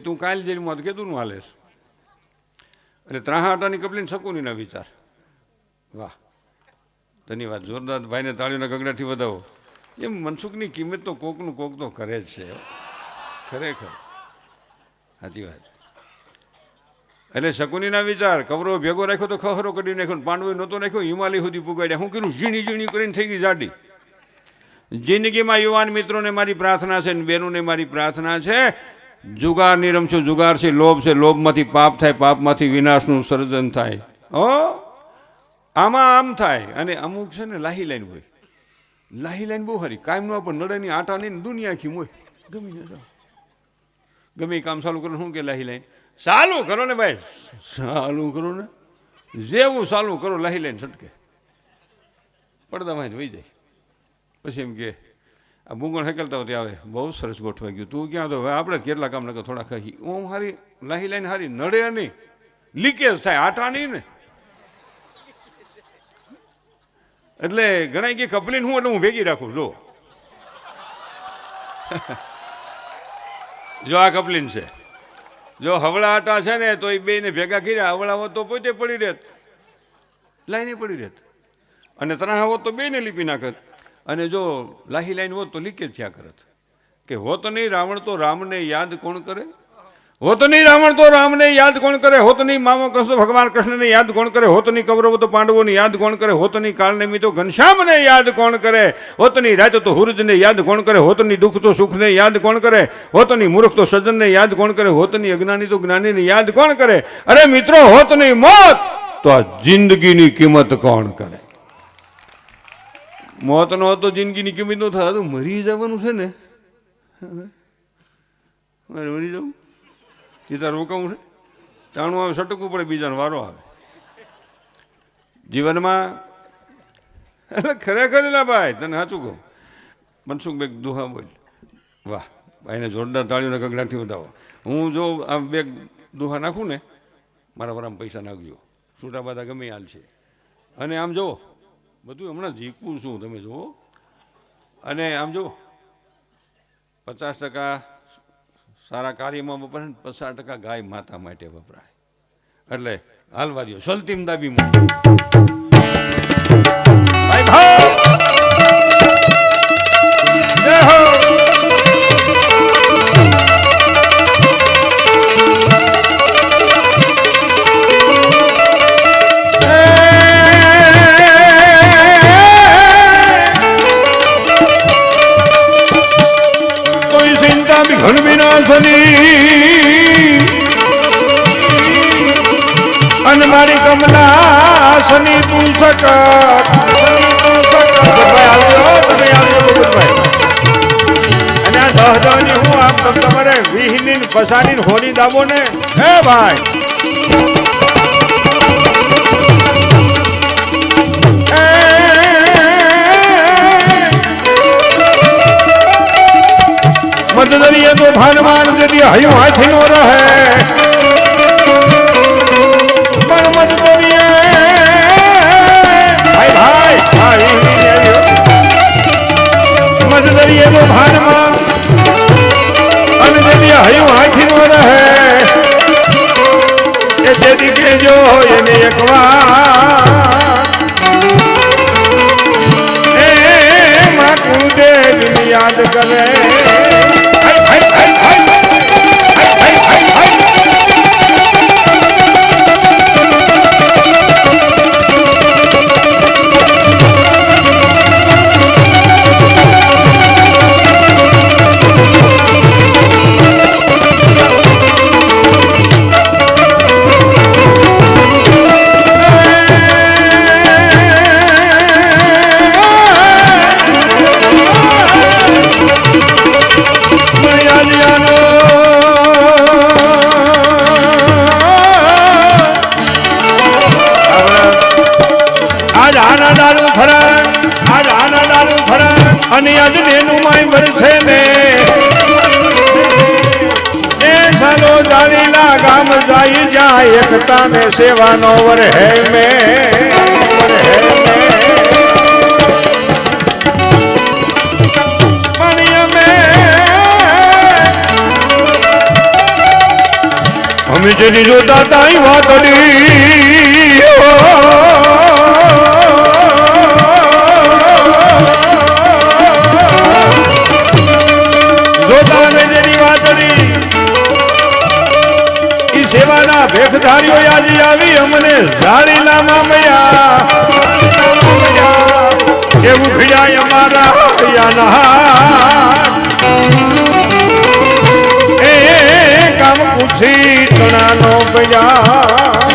તું કાલ જેલમાં તો કીધું હાલે એટલે એટલે ત્રાહાટાની કપલીને શકુનીના વિચાર. વાહ. ધન્યવાદ. જોરદાર ભાઈને તાળીઓના ગગડાથી વધાવો. એમ મનસુખની કિંમત તો કોકનું કોક તો કરે જ છે. ખરેખર. સાચી વાત. એટલે શકુનીના વિચાર, કવરો ભેગો રાખ્યો તો ખહરો કરી નાખ્યો પાંડવો નહોતો રાખ્યો હિમાલય સુધી પુગાડ્યા. હું કીધું, ઝીણી ઝીણી કરીને થઈ ગઈ જાડી જિંદગીમાં યુવાન મિત્રોને મારી પ્રાર્થના છે ને બહેનોને મારી પ્રાર્થના છે. જુગાર નિરમશો જુગાર છે, લોભ છે, લોભમાંથી પાપ થાય, પાપમાંથી વિનાશનું સર્જન થાય. ઓ આમાં આમ થાય. અને અમુક છે ને લાહી લાઈન હોય. લાહી લાઈન બહુ સારી. કાયમનો પણ નડેની આટા નહીં દુનિયા આખી હોય ગમી ન ગમે કામ ચાલુ કરો શું કે લાહી લાઈન? ચાલુ કરો ને ભાઈ. ચાલુ કરો ને. જેવું ચાલુ કરો, લાહી લાઈન છટકે. પડદામાં જ વહી જાય. પછી એમ કે આ બુંગણ હેકલતા હોતી આવે. બહુ સરસ ગોઠવાઈ ગયું. તું ક્યાં તો હવે આપણે કેટલા કામ લખે થોડા ખાઈ હું હારી લાહી લાઈન હારી નડે નહીં. લીકેજ થાય. આટા નહીં ને. એટલે ઘણા કે કપલીને હું એટલે હું ભેગી રાખું. જો. જો આ કપલીન છે. જો હવળા આટા છે ને, તો એ બેને ભેગા કર્યા. હવળા હોત તો પોતે પડી રહેત. લાઈને પડી રહેત. અને ત્રણ હોત તો બેને લીપી નાખત. અને જો લાહી લાઈન હોત તો લીકેજ થયા કરત કે હોત નહીં રાવણ તો રામને યાદ કોણ કરે હોત નહીં રાવણ તો રામને યાદ કોણ કરે હોત નહીં મામો કશો ભગવાન કૃષ્ણને યાદ કોણ કરે હોત નહીં કૌરવ તો પાંડવોને યાદ કોણ કરે હોત નહીં કાળનેમી તો ઘનશ્યામને યાદ કોણ કરે હોત નહીં રાજ તો હુરજને યાદ કોણ કરે હોત નહીં દુઃખ તો સુખને યાદ કોણ કરે હોત નહીં મૂર્ખ તો સજ્જનને યાદ કોણ કરે હોત નહીં અજ્ઞાની તો જ્ઞાનીને યાદ કોણ કરે અરે મિત્રો હોત નહીં મોત તો આ જિંદગીની કિંમત કોણ કરે મોત નો તો જિંદગીની કિંમત નો થાય, તો મરી જવાનું છે ને. મારે મરી જવું? સીધા રોકાવું છે? તાણું આવે, સટકવું પડે, બીજાનો વારો આવે. જીવનમાં એટલે ખરેખર એલા ભાઈ, તને સાચું કહું. મનસુખભાઈ દુહા બોલ. વાહ, ભાઈને જોરદાર તાળીઓને ગગડાથી વધાવો. હું જો આ બે દુહા નાખું ને, મારા વરામાં પૈસા નાખજો. છૂટા બાદા ગમે હાલ છે. અને આમ જુઓ બધું હમણાં ઝીકું છું, તમે જુઓ. અને આમ જુઓ, પચાસ ટકા સારા કાર્યમાં વપરાય ને પચાસ ટકા ગાય માતા માટે વપરાય. એટલે હાલવા દો સલતીમ દાબીમાં ભાઈ વિનાશની અને મારી કમલાસની તું સકત તમે આવજો બબુલભાઈ અને આ દહ દહની હું આમ તમ તમારે વીહની ને પસાની ને હોની દાબો ને હે ભાઈ. હયું હાથી નો રહે દારીલા ગામ જાય જાય એકતા ને સેવાનો વર હે મે. અમે જેની જોતા તાઈ વાતડી. ભેખધારીઓ યાદી આવી અમને ઝાડી ના મામયા. એવું ભીડાય અમારા યાના એ કામ પૂછી તણાનો બજા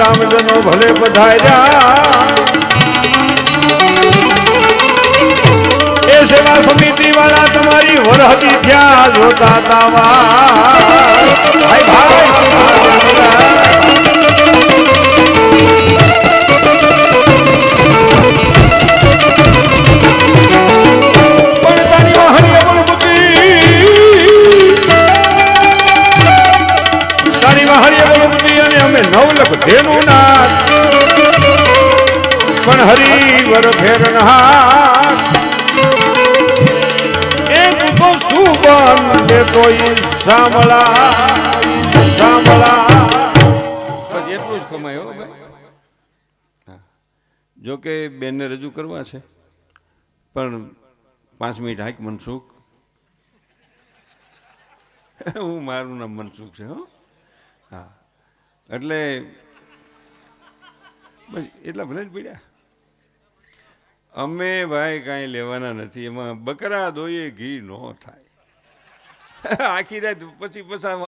ગામજનો ભલે પધાર્યા એ સેવા સમિતિ વાળા તમારી વરહતી થયા જોતા તાવા. પણ હરિવર વર ફેરનહાર એ તો શું બન તોય સાંભળા સાંભળા એટલું જ કમાય જો કે બેનને રજૂ કરવા છે, પણ પાંચ મિનિટ હાઈક મનસુખ. હું મારું નામ મનસુખ છે, હો. હા. એટલે બસ એટલા ભલે જ પડ્યા. અમે ભાઈ કાંઈ લેવાના નથી, એમાં બકરા દોઈએ ઘી ન થાય. આખી રાત પછી પછા